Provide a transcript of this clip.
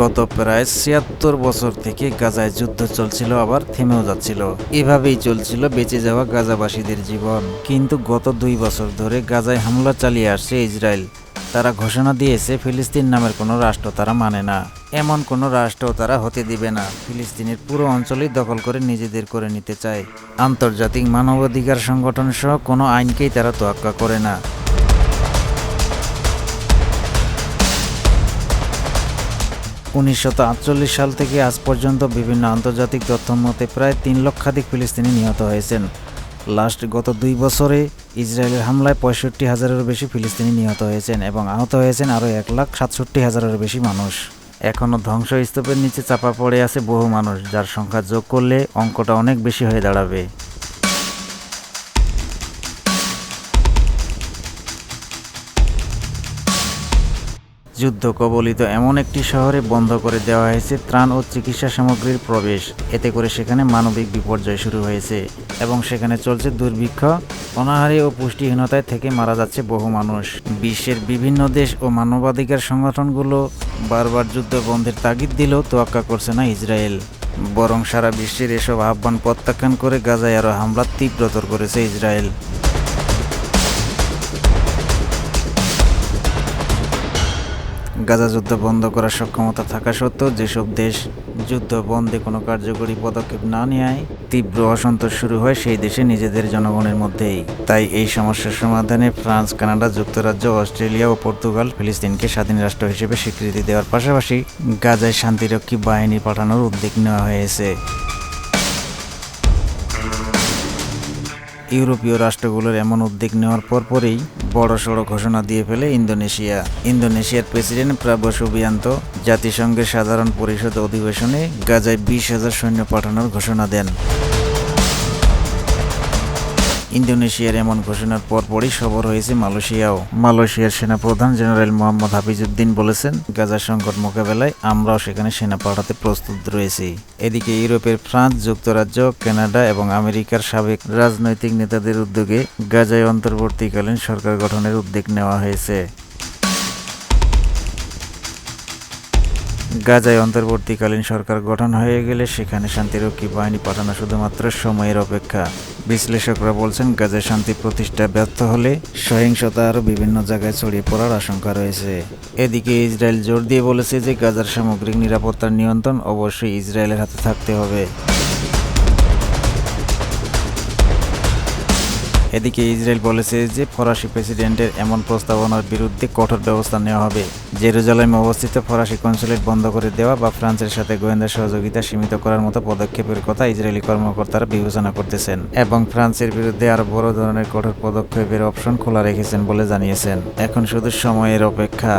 গত প্রায় ছিয়াত্তর বছর থেকে গাজায় যুদ্ধ চলছিল, আবার থেমেও যাচ্ছিল। এভাবেই চলছিল বেঁচে যাওয়া গাজাবাসীদের জীবন। কিন্তু গত দুই বছর ধরে গাজায় হামলা চালিয়ে আসছে ইসরায়েল। তারা ঘোষণা দিয়েছে, ফিলিস্তিন নামের কোনো রাষ্ট্র তারা মানে না। এমন কোনো রাষ্ট্র তারা হতে দিবে না। ফিলিস্তিনের পুরো অঞ্চলই দখল করে নিজেদের করে নিতে চায়। আন্তর্জাতিক মানবাধিকার সংগঠন সহ কোনো আইনকেই তারা তোয়াক্কা করে না। উনিশশো আটচল্লিশ সাল থেকে আজ পর্যন্ত বিভিন্ন আন্তর্জাতিক তথ্য মতে প্রায় তিন লক্ষাধিক ফিলিস্তিনি নিহত হয়েছেন। লাস্ট গত দুই বছরে ইসরায়েলের হামলায় পঁয়ষট্টি হাজারেরও বেশি ফিলিস্তিনি নিহত হয়েছেন এবং আহত হয়েছেন আরও এক লাখ সাতষট্টি হাজারেরও বেশি মানুষ। এখনও ধ্বংসস্তূপের নিচে চাপা পড়ে আছে বহু মানুষ, যার সংখ্যা যোগ করলে অঙ্কটা অনেক বেশি হয়ে দাঁড়াবে। যুদ্ধ কবলিত এমন একটি শহরে বন্ধ করে দেওয়া হয়েছে ত্রাণ ও চিকিৎসা সামগ্রীর প্রবেশ। এতে করে সেখানে মানবিক বিপর্যয় শুরু হয়েছে এবং সেখানে চলছে দুর্ভিক্ষ, অনাহারে ও পুষ্টিহীনতায় থেকে মারা যাচ্ছে বহু মানুষ। বিশ্বের বিভিন্ন দেশ ও মানবাধিকার সংগঠনগুলো বারবার যুদ্ধ বন্ধের তাগিদ দিলেও তোয়াক্কা করছে না ইসরায়েল। বরং সারা বিশ্বের এসব আহ্বান প্রত্যাখ্যান করে গাজায় আরও হামলা তীব্রতর করেছে ইসরায়েল। গাজা যুদ্ধ বন্ধ করার সক্ষমতা থাকা সত্ত্বেও যেসব দেশ যুদ্ধ বন্ধে কোনো কার্যকরী পদক্ষেপ না নেয়, তীব্র অসন্তোষ শুরু হয় সেই দেশে নিজেদের জনগণের মধ্যেই। তাই এই সমস্যার সমাধানে ফ্রান্স, কানাডা, যুক্তরাজ্য, অস্ট্রেলিয়া ও পর্তুগাল ফিলিস্তিনকে স্বাধীন রাষ্ট্র হিসেবে স্বীকৃতি দেওয়ার পাশাপাশি গাজায় শান্তিরক্ষী বাহিনী পাঠানোর উদ্যোগ নেওয়া হয়েছে। ইউরোপীয় রাষ্ট্রগুলোর এমন উদ্যোগ নেওয়ার পরপরই বড় সড় ঘোষণা দিয়ে ফেলে ইন্দোনেশিয়া। ইন্দোনেশিয়ার প্রেসিডেন্ট প্রাবো সুবিয়ান্ত জাতিসংঘের সাধারণ পরিষদ অধিবেশনে গাজায় বিশ হাজার সৈন্য পাঠানোর ঘোষণা দেন। ইন্দোনেশিয়ার এমন ঘোষণার পরপরই সবর হয়েছে মালয়েশিয়াও। মালয়েশিয়ার সেনাপ্রধান জেনারেল মোহাম্মদ হাফিজউদ্দিন বলেছেন, গাজা সংকট মোকাবেলায় আমরাও সেখানে সেনা পাঠাতে প্রস্তুত রয়েছি। এদিকে ইউরোপের ফ্রান্স, যুক্তরাজ্য, কানাডা এবং আমেরিকার সাবেক রাজনৈতিক নেতাদের উদ্যোগে গাজায় অন্তর্বর্তীকালীন সরকার গঠনের উদ্যোগ নেওয়া হয়েছে। গাজায় অন্তর্বর্তীকালীন সরকার গঠন হয়ে গেলে সেখানে শান্তিরক্ষী বাহিনী পাঠানো শুধুমাত্র সময়ের অপেক্ষা। বিশ্লেষকরা বলছেন, গাজায় শান্তি প্রতিষ্ঠা ব্যর্থ হলে সহিংসতা আরও বিভিন্ন জায়গায় ছড়িয়ে পড়ার আশঙ্কা রয়েছে। এদিকে ইসরায়েল জোর দিয়ে বলেছে যে গাজার সামগ্রিক নিরাপত্তার নিয়ন্ত্রণ অবশ্যই ইসরায়েলের হাতে থাকতে হবে। এদিকে ইসরায়েল বলেছে যে ফরাসি প্রেসিডেন্টের এমন প্রস্তাবনার বিরুদ্ধে কঠোর ব্যবস্থা নেওয়া হবে। জেরুজালেমে অবস্থিত ফরাসি কনসুলেট বন্ধ করে দেওয়া বা ফ্রান্সের সাথে গোয়েন্দা সহযোগিতা সীমিত করার মতো পদক্ষেপের কথা ইসরায়েলি কর্মকর্তারা বিবেচনা করতেছেন এবং ফ্রান্সের বিরুদ্ধে আরও বড় ধরনের কঠোর পদক্ষেপের অপশন খোলা রেখেছেন বলে জানিয়েছেন। এখন শুধু সময়ের অপেক্ষা।